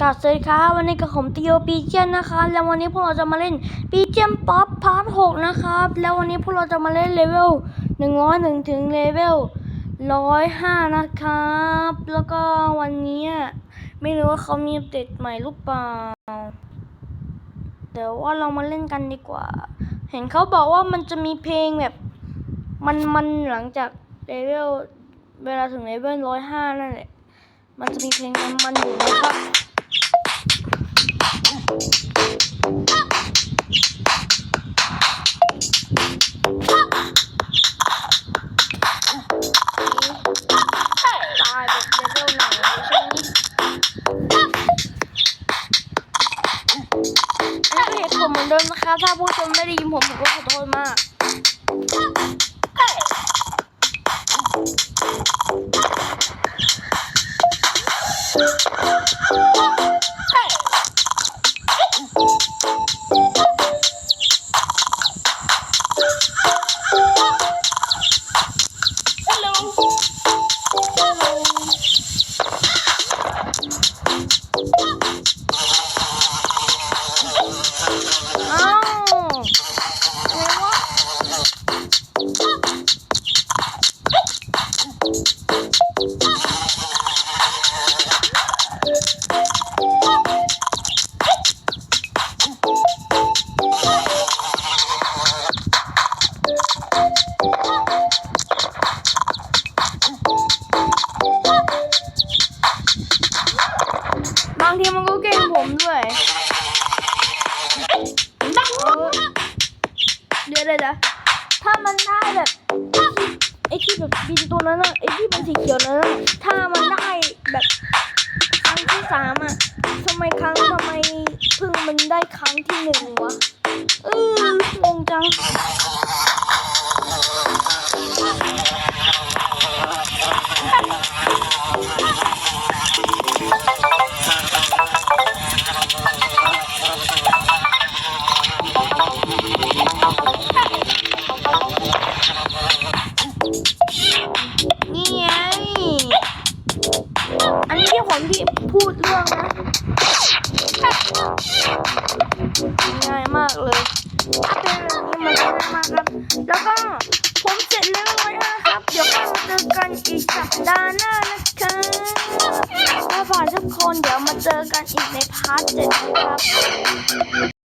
กลับสวัสดีครับวันนี้กับผมตีโอปีเจยนนะคะแล้ววันนี้พวกเราจะมาเล่นปีเจยนป๊อปพาร์ทหกนะครับแล้ววันนี้พวกเราจะมาเล่นเลเวลหนึ่งร้อยหนึ่งถึงเลเวลร้อยห้านะครับ แล้วก็วันนี้ไม่รู้ว่าเขามีอัปเดตใหม่หรือเปล่าเดี๋ยวว่าเรามาเล่นกันดีกว่า เห็นเขาบอกว่ามันจะมีเพลงแบบ มันมันหลังจากเลเวลเวลาถึงเลเวลร้อยห้านั่นแหละมันจะมีเพลงมันมันอยู่นะครับายแบบเลเวลไหนใช่ไหมอันนี้ก็เหตุผลเหมือนเดิมนะคะ ถ้าผู้ชมไม่ได้ยินผมผมก็ขอโทษมาก ทีมันก็เก่งผมด้วยเดี๋ยวเดี๋ยวเดี๋ยวถ้ามันได้แบบไอ้ที่แบบบินตัวนั้นอะไอ้ที่เป็นสีเขียวนั้นอะถ้ามันได้แบบครั้งที่สามอะทำไมครั้งทำไมเพิ่งมันได้ครั้งที่หนึ่งวะเอองงจัง นี่ไง อันนี้ที่ผมที่พูดเรื่องนะง่ายมากเลยถ้าเป็นแบบนี้มันง่ายมากครับ แล้วก็ผมเสร็จแล้วไว้นะครับ เดี๋ยวเราเจอกันอีกสัปดาห์หน้านะครับถ้าผ่านทุกคนเดี๋ยวมาเจอกันอีกในพาร์ทเจ็ดนะครับ